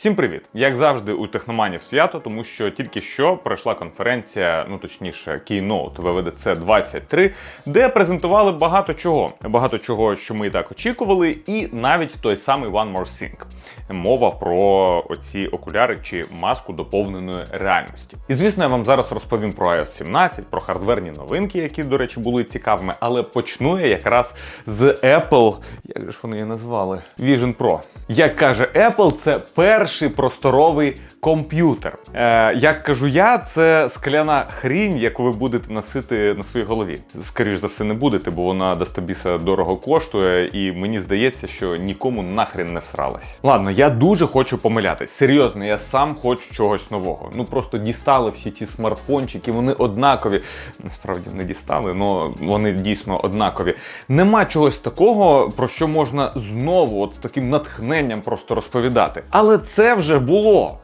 Всім привіт! Як завжди, у техноманів свято, тому що тільки що пройшла конференція, ну точніше, Keynote WWDC 23, де презентували багато чого. Багато чого, що ми і так очікували, і навіть той самий One More Thing. Мова про оці окуляри чи маску доповненої реальності. І звісно, я вам зараз розповім про iOS 17, про хардверні новинки, які, до речі, були цікавими, але почну я якраз з Apple. Як же ж вони її назвали? Vision Pro. Як каже Apple, це перший просторовий комп'ютер. Е, як кажу я, це скляна хрінь, яку ви будете носити на своїй голові. Скоріш за все, не будете, бо вона достабіса дорого коштує, і мені здається, що нікому нахрен не всралась. Ладно, я дуже хочу помилятись. Серйозно, я сам хочу чогось нового. Ну просто дістали всі ці смартфончики, вони однакові. Насправді не дістали, але вони дійсно однакові. Нема чогось такого, про що можна знову, от з таким натхненням просто розповідати. Але це вже було.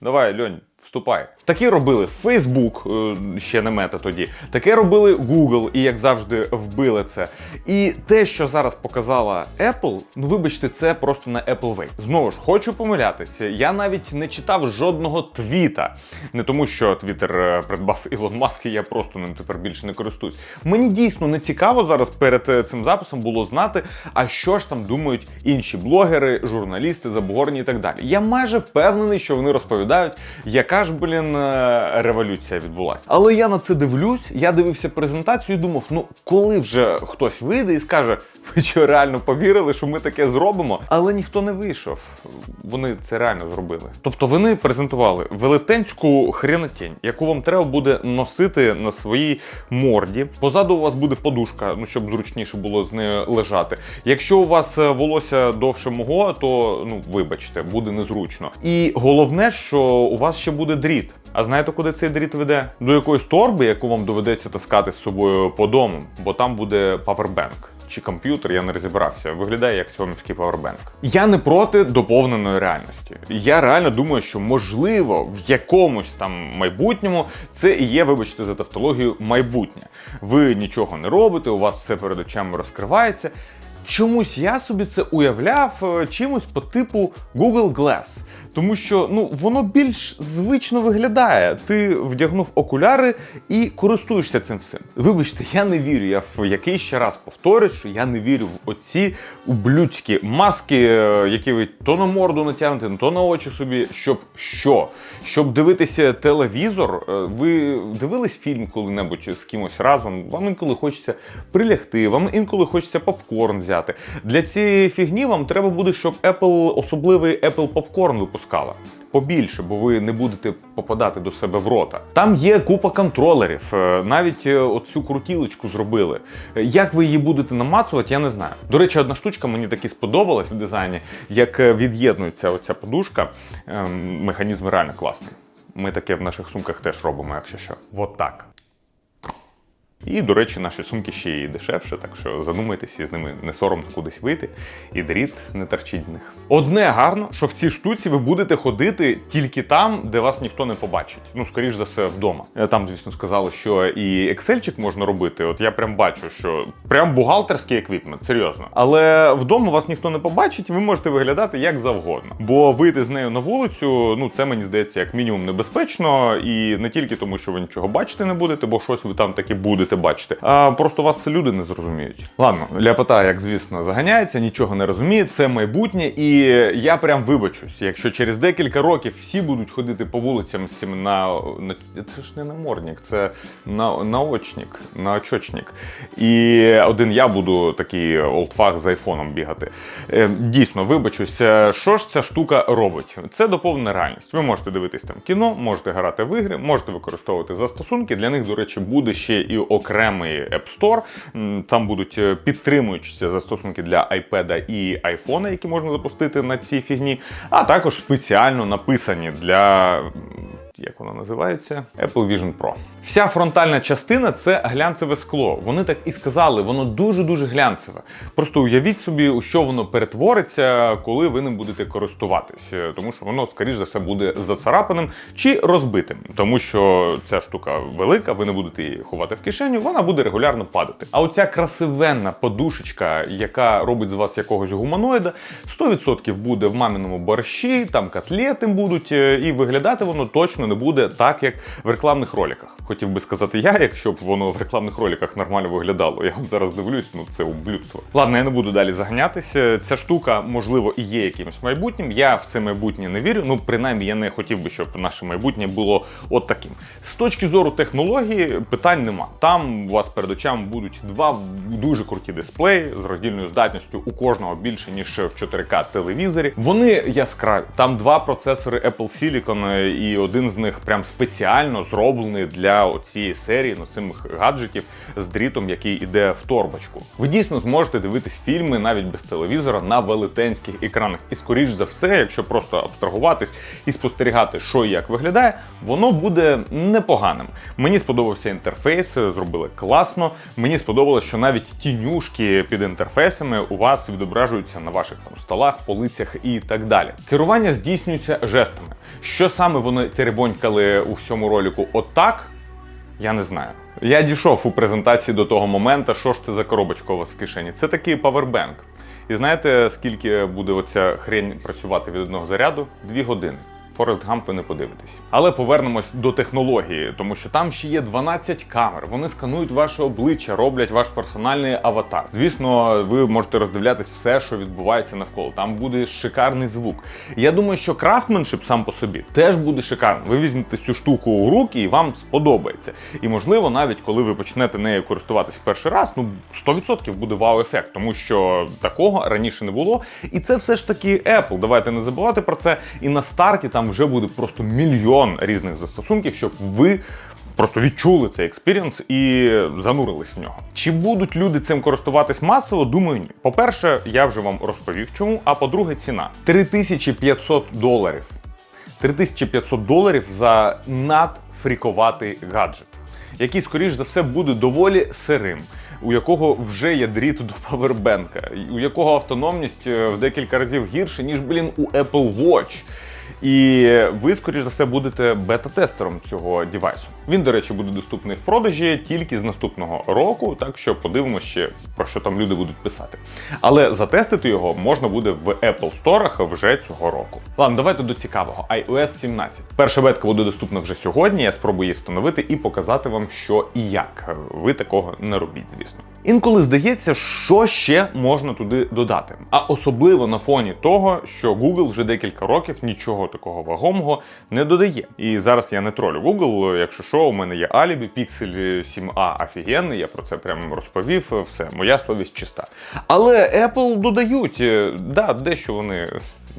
Давай, Льонь, вступай. Таке робили Facebook, е, ще не мета тоді. Таке робили Google, і як завжди вбили це. І те, що зараз показала Apple, ну вибачте, це просто на Apple Way. Знову ж хочу помилятися. Я навіть не читав жодного твіта. Не тому, що Твіттер придбав Ілон Маск, і я просто ним тепер більше не користуюсь. Мені дійсно не цікаво зараз перед е, цим записом було знати, а що ж там думають інші блогери, журналісти, забугорні і так далі. Я майже впевнений, що вони розповідають, яка ж, блін, е, революція відбулася. Але я на це дивлюсь, я дивився презентацію і думав: ну коли вже хтось вийде і скаже, ви що реально повірили, що ми таке зробимо? Але ніхто не вийшов. Вони це реально зробили. Тобто вони презентували велетенську хренотень, яку вам треба буде носити на своїй морді. Позаду у вас буде подушка, ну щоб зручніше було з нею лежати. Якщо у вас е, волосся довше мого, то ну вибачте, буде незручно. І головне, що у вас ще буде дріт. А знаєте, куди цей дріт веде? До якоїсь торби, яку вам доведеться таскати з собою по дому, бо там буде павербенк. Чи комп'ютер, я не розібрався. Виглядає як сьомівський павербенк. Я не проти доповненої реальності. Я реально думаю, що можливо в якомусь там майбутньому це і є, вибачте, за тавтологію, майбутнє. Ви нічого не робите, у вас все перед очами розкривається. Чомусь я собі це уявляв е, чимось по типу Google Glass. Тому що ну воно більш звично виглядає. Ти вдягнув окуляри і користуєшся цим всім. Вибачте, я не вірю. Я в який ще раз повторюю, що я не вірю в оці ублюдські маски, е, які ви то на морду натягнете, то на очі собі. Щоб що? Щоб дивитися телевізор, Е, ви дивились фільм коли-небудь з кимось разом. Вам інколи хочеться прилягти, вам інколи хочеться попкорн взяти. Для цієї фігні вам треба буде, щоб Apple особливий Apple попкорн випускала. Побільше, бо ви не будете попадати до себе в рота. Там є купа контролерів, е, навіть е, оцю крутілочку зробили. Е, Як ви її будете намацувати, я не знаю. До речі, одна штучка мені таки сподобалась в дизайні, як від'єднується оця подушка. Ем, Механізм реально класний. Ми таке в наших сумках теж робимо, якщо що. Вот так. І, до речі, наші сумки ще й дешевше, так що задумайтеся, і з ними не соромно кудись вийти, і дріт не торчить з них. Одне гарно, що в цій штуці ви будете ходити тільки там, де вас ніхто не побачить. Ну, скоріш за все, вдома. Е, Там, звісно, сказали, що і ексельчик можна робити. От я прям бачу, що прям бухгалтерський еквіпмент, серйозно. Але вдома вас ніхто не побачить, ви можете виглядати як завгодно. Бо вийти з нею на вулицю, ну це мені здається, як мінімум небезпечно, і не тільки тому, що ви нічого бачити не будете, бо щось ви там таки будете бачити, а просто вас люди не зрозуміють. Ладно, ляпота, як звісно, заганяється, нічого не розуміє, це майбутнє, і я прям вибачусь, якщо через декілька років всі будуть ходити по вулицям з цим на, на це ж не намордник, це на, наочник, наочочник. І один я буду такий олдфаг з айфоном бігати. Е, Дійсно, вибачусь, е, що ж ця штука робить? Це доповнена реальність. Ви можете дивитись там кіно, можете грати в ігри, можете використовувати застосунки. Для них, до речі, буде ще і окремий App Store. Там будуть е, підтримуючі застосунки для iPad і iPhone, які можна запустити на цій фігні, а також спеціально написані для. Як воно називається, Apple Vision Pro. Вся фронтальна частина це глянцеве скло. Вони так і сказали, воно дуже-дуже глянцеве. Просто уявіть собі, у що воно перетвориться, коли ви ним будете користуватись, тому що воно, скоріш за все, буде зацарапаним чи розбитим, тому що ця штука велика, ви не будете її ховати в кишеню, вона буде регулярно падати. А оця красивенна подушечка, яка робить з вас якогось гуманоїда, 100% буде в маміному борщі, там котлети будуть, е, і виглядати воно точно не буде так, як в рекламних роликах. Хотів би сказати я, якщо б воно в рекламних роликах нормально виглядало. Я от зараз дивлюсь, ну це ублюдство. Ладно, я не буду далі заганятися. Ця штука, можливо, і є якимось майбутнім. Я в це майбутнє не вірю. Ну, принаймні, я не хотів би, щоб наше майбутнє було от таким. З точки зору технології, питань нема. Там у вас перед очами будуть два дуже круті дисплеї з роздільною здатністю у кожного більше ніж в 4К телевізорі. Вони яскраві. Там два процесори Apple Silicon, і один з них прям спеціально зроблений для цієї серії носимих гаджетів з дрітом, який іде в торбочку. Ви дійсно зможете дивитись фільми навіть без телевізора на велетенських екранах. І скоріш за все, якщо просто абстрагуватись і спостерігати, що і як виглядає, воно буде непоганим. Мені сподобався інтерфейс, зробили класно. Мені сподобалось, що навіть тінюшки під інтерфейсами у вас відображуються на ваших там столах, полицях і так далі. Керування здійснюється жестами. Що саме вони теребонькали у всьому ролику отак, я не знаю. Я дійшов у презентації до того моменту, що ж це за коробочка у вас в кишені. Це такий павербенк. І знаєте, скільки буде оця хрень працювати від одного заряду? Дві години. Форест Гамп ви не подивитесь. Але повернемось до технології, тому що там ще є 12 камер. Вони сканують ваше обличчя, роблять ваш персональний аватар. Звісно, ви можете роздивлятись все, що відбувається навколо. Там буде шикарний звук. Я думаю, що крафтменшип сам по собі теж буде шикарним. Ви візьмете цю штуку у руки і вам сподобається. І можливо, навіть коли ви почнете нею користуватись перший раз, ну 100% буде вау-ефект, тому що такого раніше не було. І це все ж таки Apple. Давайте не забувати про це. І на старті там вже буде просто мільйон різних застосунків, щоб ви. Просто відчули цей експірієнс і занурились в нього. Чи будуть люди цим користуватись масово? Думаю, ні. По-перше, я вже вам розповів чому. А по-друге, ціна 3500 доларів. 3500 доларів за надфріковатий гаджет, який, скоріш за все, буде доволі сирим. У якого вже є дріт до павербенка, у якого автономність е, в декілька разів гірше, ніж, блін, у Apple Watch. І ви, скоріш за все, будете бета-тестером цього девайсу. Він, до речі, буде доступний в продажі тільки з наступного року, так що подивимося ще про що там люди будуть писати. Але затестити його можна буде в Apple Store вже цього року. Ладно, давайте до цікавого. iOS 17. Перша бетка буде доступна вже сьогодні. Я спробую її встановити і показати вам, що і як. Ви такого не робіть, звісно. Інколи здається, що ще можна туди додати. А особливо на фоні того, що Google вже декілька років нічого такого вагомого не додає. І зараз я не тролю Google, якщо що, у мене є алібі, Pixel 7a офігенний, я про це прямо розповів. Все, моя совість чиста. Але Apple додають, е, да, дещо вони.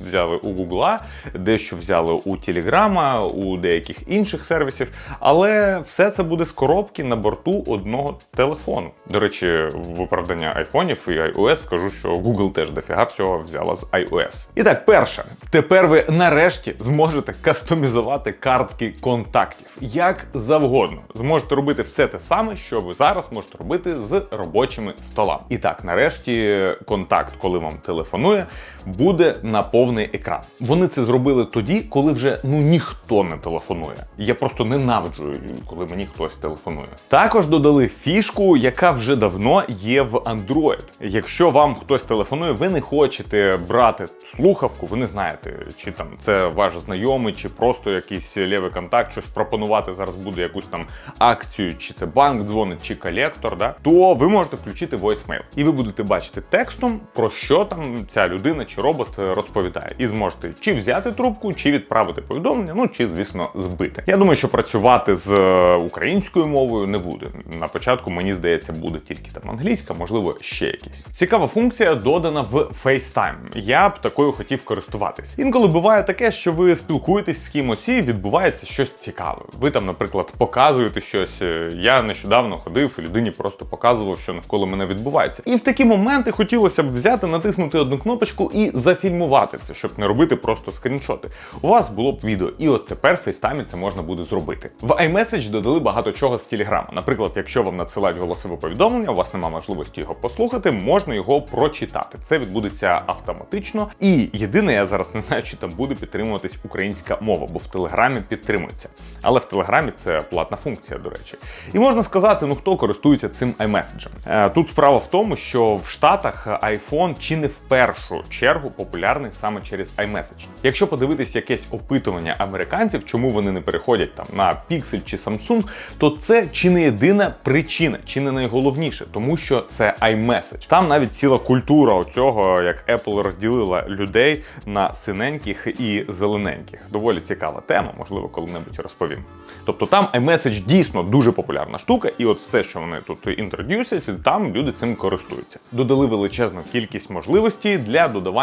Взяли у Гугла, дещо взяли у Телеграма, у деяких інших сервісів, але все це буде з коробки на борту одного телефону. До речі, в виправдання айфонів і iOS скажу, що Google теж дофіга всього взяла з iOS. І так, перше, тепер ви нарешті зможете кастомізувати картки контактів як завгодно. Зможете робити все те саме, що ви зараз можете робити з робочими столами. І так, нарешті, контакт, коли вам телефонує, буде на повний екран. Вони це зробили тоді, коли вже ну ніхто не телефонує. Я просто ненавиджу, коли мені хтось телефонує. Також додали фішку, яка вже давно є в Android. Якщо вам хтось телефонує, ви не хочете брати слухавку, ви не знаєте, чи там це ваш знайомий, чи просто якийсь лівий контакт, щось пропонувати зараз буде якусь там акцію, чи це банк дзвонить, чи колектор, да, то ви можете включити voicemail. І ви будете бачити текстом, про що там ця людина чи робот розповідає. І зможете чи взяти трубку, чи відправити повідомлення, ну чи, звісно, збити. Я думаю, що працювати з е, українською мовою не буде. На початку, мені здається, буде тільки там англійська, можливо, ще якісь. Цікава функція додана в FaceTime. Я б такою хотів користуватись. Інколи буває таке, що ви спілкуєтесь з кимось і відбувається щось цікаве. Ви там, наприклад, показуєте щось. Я нещодавно ходив і людині просто показував, що навколо мене відбувається. І в такі моменти хотілося б взяти, натиснути одну кнопочку і зафільмувати записуватися, щоб не робити просто скріншоти. У вас було б відео, і от тепер в FaceTime це можна буде зробити. В iMessage додали багато чого з Telegram. Наприклад, якщо вам надсилають голосове повідомлення, у вас немає можливості його послухати, можна його прочитати. Це відбудеться автоматично. І єдине, я зараз не знаю, чи там буде підтримуватись українська мова, бо в Телеграмі підтримується. Але в Телеграмі це платна функція, до речі. І можна сказати, ну хто користується цим iMessage. Е, Тут справа в тому, що в Штатах iPhone чи не в першу чергу популярний саме через iMessage. Якщо подивитись якесь опитування американців, чому вони не переходять там на Pixel чи Samsung, то це чи не єдина причина, чи не найголовніше, тому що це iMessage. Там навіть ціла культура оцього, як Apple розділила людей на синеньких і зелененьких. Доволі цікава тема, можливо, коли-небудь розповім. Тобто там iMessage дійсно дуже популярна штука, і от все, що вони тут інтродюсять, там люди цим користуються. Додали величезну кількість можливостей для додавання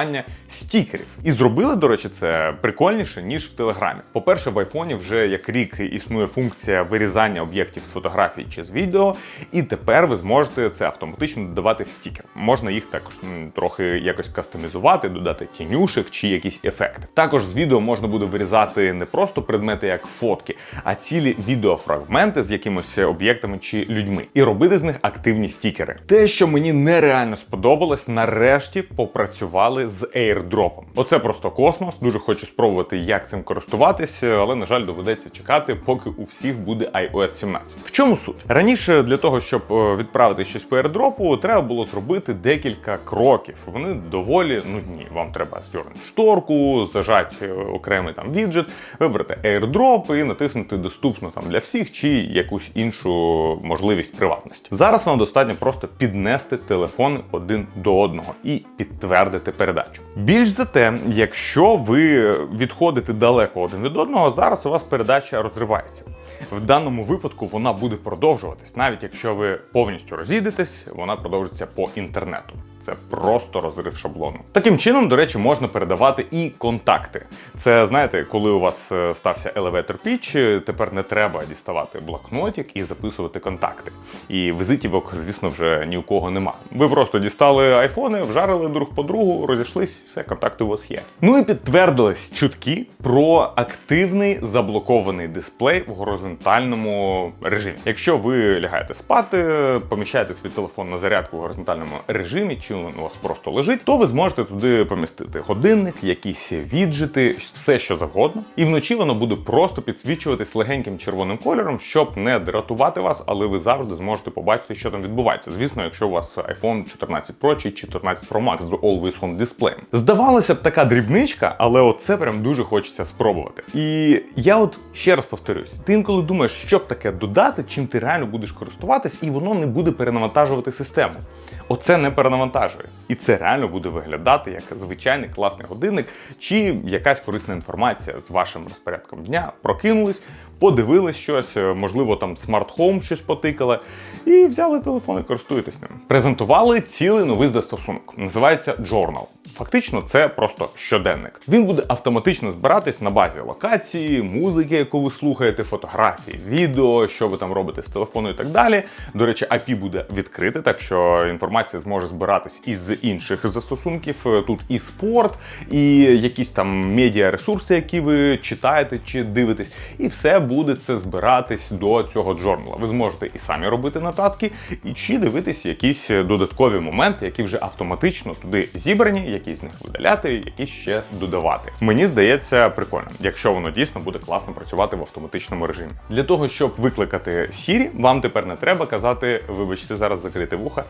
стікерів. І зробили, до речі, це прикольніше, ніж в Телеграмі. По-перше, в айфоні вже як рік існує функція вирізання об'єктів з фотографій чи з відео, і тепер ви зможете це автоматично додавати в стікер. Можна їх також трохи якось кастомізувати, додати тінюшек чи якісь ефекти. Також з відео можна буде вирізати не просто предмети як фотки, а цілі відеофрагменти з якимось об'єктами чи людьми, і робити з них активні стікери. Те, що мені нереально сподобалось, нарешті попрацювали з airdropом. Оце просто космос. Дуже хочу спробувати, як цим користуватися, але на жаль, доведеться чекати, поки у всіх буде iOS 17. В чому суть? Раніше для того, щоб е, відправити щось по airdropу, треба було зробити декілька кроків. Вони доволі нудні. Вам треба звернути шторку, зажати е, окремий там віджит, вибрати airdrop і натиснути доступно там для всіх чи якусь іншу можливість приватності. Зараз вам достатньо просто піднести телефон один до одного і підтвердити передачу. Більш за те, якщо ви відходите далеко один від одного, зараз у вас передача розривається. В даному випадку вона буде продовжуватись, навіть якщо ви повністю розійдетесь, вона продовжиться по інтернету. Це просто розрив шаблону. Таким чином, до речі, можна передавати і контакти. Це знаєте, коли у вас е, стався елеватор піч, тепер не треба діставати блокнотик і записувати контакти. І візитівок, звісно, вже ні у кого нема. Ви просто дістали айфони, вжарили друг по другу, розійшлись, все, контакти у вас є. Ну і підтвердились чутки про активний заблокований дисплей в горизонтальному режимі. Якщо ви лягаєте спати, поміщаєте свій телефон на зарядку в горизонтальному режимі, чи він у вас просто лежить, то ви зможете туди помістити годинник, якісь віджити, все що завгодно. І вночі воно буде просто підсвічуватись легеньким червоним кольором, щоб не дратувати вас, але ви завжди зможете побачити, що там відбувається. Звісно, якщо у вас iPhone 14 Pro чи 14 Pro Max з Always On дисплеєм. Здавалося б, така дрібничка, але оце прям дуже хочеться спробувати. І я от ще раз повторюсь: ти інколи думаєш, що б таке додати, чим ти реально будеш користуватись, і воно не буде перенавантажувати систему. Оце не перенавантажує. І це реально буде виглядати як звичайний класний годинник чи якась корисна інформація з вашим розпорядком дня. Прокинулись, подивились щось, е, можливо, там смарт-хоум щось потикали, і взяли телефон і користуєтесь ним. Презентували цілий новий застосунок. Називається Journal. Фактично, це просто щоденник. Він буде автоматично збиратись на базі локації, музики, яку ви слухаєте, фотографії, відео, що ви там робите з телефону і так далі. До речі, API буде відкрите, так що інформація зможе збиратись із інших застосунків. Тут і спорт, і якісь там медіа-ресурси, які ви читаєте чи дивитесь, і все буде це збиратись до цього джорнала. Ви зможете і самі робити нотатки, і чи дивитись якісь додаткові моменти, які вже автоматично туди зібрані, які з них видаляти, які ще додавати. Мені здається, прикольно, якщо воно дійсно буде класно працювати в автоматичному режимі. Для того щоб викликати Siri, вам тепер не треба казати, вибачте, зараз закрити вуха.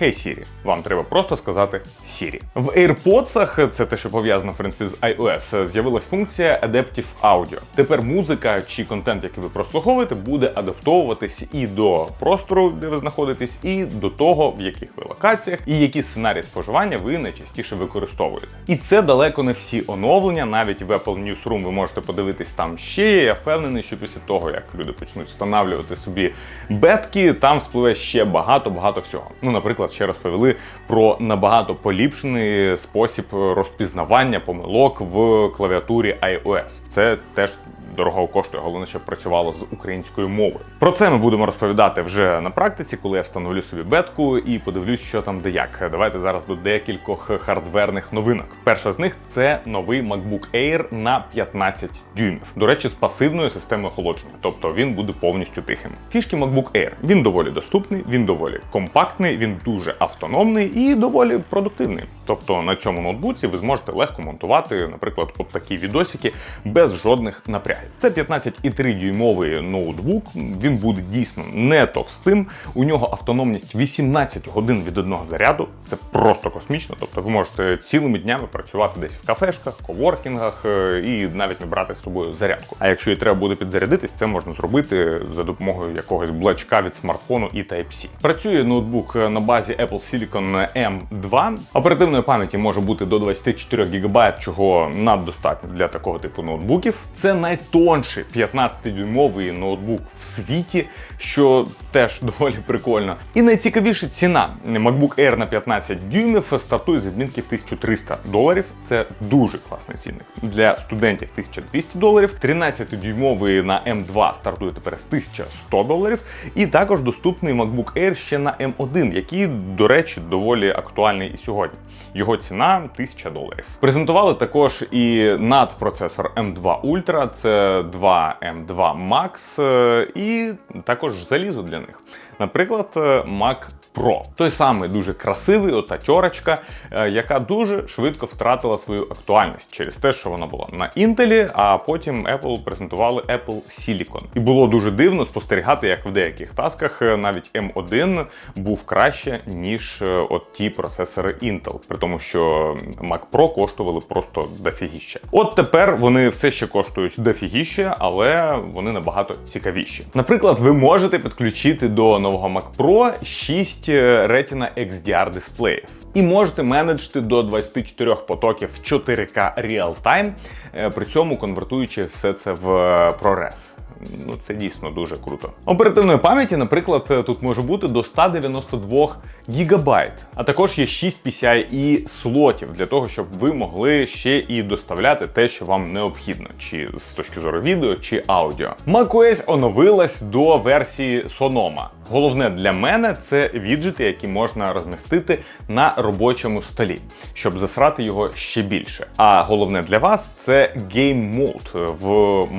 Hey Siri. Вам треба просто сказати Siri. В AirPods, це те, що пов'язано в принципі з iOS, з'явилась функція Adaptive Audio. Тепер музика чи контент, який ви прослуховуєте, буде адаптовуватись і до простору, де ви знаходитесь, і до того, в яких ви локаціях, і які сценарії споживання ви найчастіше використовуєте. І це далеко не всі оновлення. Навіть в Apple Newsroom ви можете подивитись там ще. Я впевнений, що після того, як люди почнуть встановлювати собі бетки, там спливе ще багато-багато всього. Ну, наприклад ще розповіли про набагато поліпшений спосіб розпізнавання помилок в клавіатурі iOS. Це теж дорого коштує. Головне, щоб працювало з українською мовою. Про це ми будемо розповідати вже на практиці, коли я встановлю собі бетку і подивлюсь, що там де як. Давайте зараз до декількох хардверних новинок. Перша з них це новий MacBook Air на 15 дюймів. До речі, з пасивною системою охолодження, тобто він буде повністю тихим. Фішки MacBook Air. Він доволі доступний, він доволі компактний, він дуже автономний і доволі продуктивний. Тобто на цьому ноутбуці ви зможете легко монтувати, наприклад, от такі відосики без жодних напрягів. Це 15,3 дюймовий ноутбук. Він буде дійсно не товстим. У нього автономність 18 годин від одного заряду. Це просто космічно. Тобто ви можете цілими днями працювати десь в кафешках, коворкінгах е, і навіть не брати з собою зарядку. А якщо і треба буде підзарядитись, це можна зробити за допомогою якогось блачка від смартфону і Type-C. Працює ноутбук на базі Apple Silicon M2. Оперативної пам'яті може бути до 24 ГБ, чого наддостатньо для такого типу ноутбуків. Це найтонший 15-дюймовий ноутбук в світі, що теж доволі прикольно. І найцікавіша ціна MacBook Air на 15 дюймів стартує з відмінки в 1300 доларів. Це дуже класний цінник. Для студентів 1200 доларів. 13-дюймовий на M2 стартує тепер з 1100 доларів. І також доступний MacBook Air ще на M1, який, до речі, доволі актуальний і сьогодні. Його ціна 1000 доларів. Презентували також і надпроцесор M2 Ultra, це 2 M2 Max, е, і також залізо для них. Наприклад, е, Mac Pro. Той самий дуже красивий, ота тьорочка, е, яка дуже швидко втратила свою актуальність через те, що вона була на Intel, а потім Apple презентували Apple Silicon. І було дуже дивно спостерігати, як в деяких тасках е, навіть M1 був краще, ніж е, от ті процесори Intel, при тому, що Mac Pro коштували просто дофігіще. От тепер вони все ще коштують дофігіще, але вони набагато цікавіші. Наприклад, ви можете підключити до нового Mac Pro 6 Retina XDR дисплеїв. І можете менеджити до 24 потоків 4K Real-Time, е, при цьому конвертуючи все це в е, ProRes. Ну, це дійсно дуже круто. Оперативної пам'яті, наприклад, тут може бути до 192 гігабайт, а також є 6 PCIe слотів для того, щоб ви могли ще і доставляти те, що вам необхідно, чи з точки зору відео, чи аудіо. macOS оновилась до версії Sonoma. Головне для мене це віджити, які можна розмістити на робочому столі, щоб засрати його ще більше. А головне для вас це Game Mode в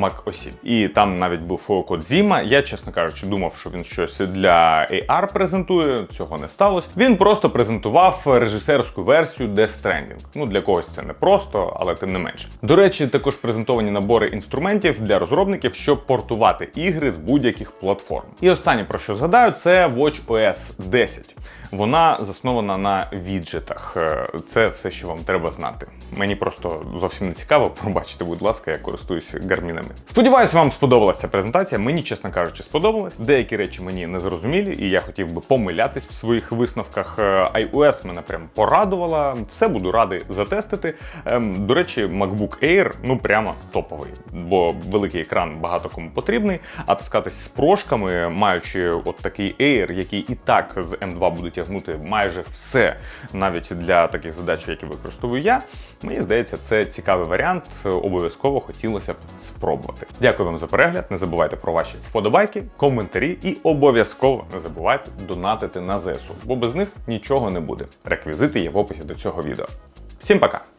macOS. І там навіть був код Zima. Я, чесно кажучи, думав, що він щось для AR презентує. Цього не сталося. Він просто презентував режисерську версію Death Stranding. Ну для когось це не просто, але тим не менше. До речі, також презентовані набори інструментів для розробників, щоб портувати ігри з будь-яких платформ. І останнє про що згадаю, це WatchOS 10. Вона заснована на віджитах. Е, Це все, що вам треба знати. Мені просто зовсім не цікаво. Пробачте, будь ласка, я користуюсь гармінами. Сподіваюсь, вам сподобалася презентація. Мені, чесно кажучи, сподобалась. Деякі речі мені не зрозумілі, і я хотів би помилятись в своїх висновках. Е, iOS мене прям порадувала. Все буду радий затестити. Ем, До речі, MacBook Air ну прямо топовий, бо великий екран багато кому потрібний. А таскатись з прошками, маючи от такий Air, який і так з M2 буде тягнути майже все, навіть для таких задач, які використовую я. Мені здається, це цікавий варіант. Обов'язково хотілося б спробувати. Дякую вам за перегляд. Не забувайте про ваші вподобайки, коментарі і обов'язково не забувайте донатити на ЗСУ, бо без них нічого не буде. Реквізити є в описі до цього відео. Всім пока!